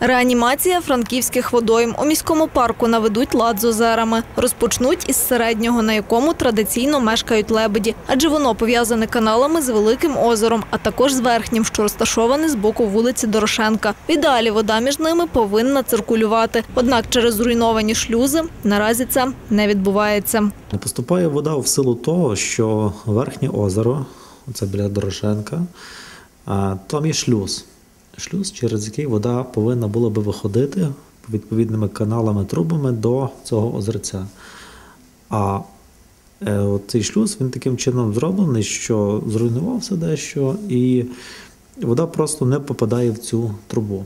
Реанімація франківських водойм. У міському парку наведуть лад з озерами. Розпочнуть із середнього, на якому традиційно мешкають лебеді, адже воно пов'язане каналами з великим озером, а також з верхнім, що розташоване з боку вулиці Дорошенка. В ідеалі вода між ними повинна циркулювати. Однак через зруйновані шлюзи наразі це не відбувається. Не поступає вода в силу того, що верхнє озеро, це біля Дорошенка, там є шлюз. Шлюз, через який вода повинна була би виходити відповідними каналами, трубами до цього озерця. А е, цей шлюз він таким чином зроблений, що зруйнувався дещо, і вода просто не попадає в цю трубу.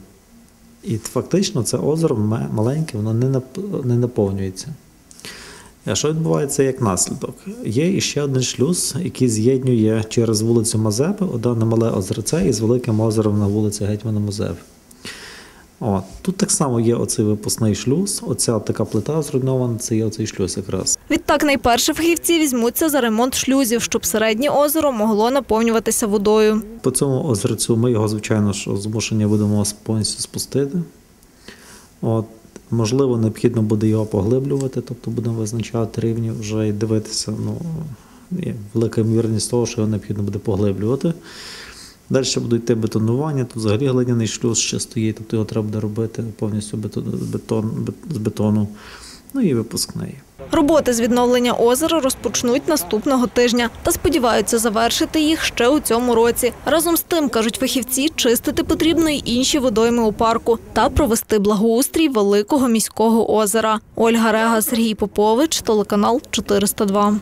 І фактично це озеро маленьке, воно не наповнюється. А що відбувається як наслідок? Є іще один шлюз, який з'єднує через вулицю Мазепи, одне мале озерце із великим озером на вулиці Гетьмана Мазепи. От. Тут так само є оцей випускний шлюз, оця така плита зруйнована, це є оцей шлюз якраз. Відтак найперше фахівці візьмуться за ремонт шлюзів, щоб середнє озеро могло наповнюватися водою. По цьому озерцю ми його, звичайно, що змушені будемо повністю спустити. От, можливо, необхідно буде його поглиблювати, тобто будемо визначати рівні вже і дивитися. Ну, є велика ймовірність того, що його необхідно буде поглиблювати. Далі буде йти бетонування, тут взагалі глиняний шлюз ще стоїть, тобто його треба буде робити повністю бетон, бетон, з бетону. Ну і випускний. Роботи з відновлення озера розпочнуть наступного тижня та сподіваються завершити їх ще у цьому році. Разом з тим, кажуть фахівці, чистити потрібно й інші водойми у парку та провести благоустрій великого міського озера. Ольга Рега, Сергій Попович, телеканал 402.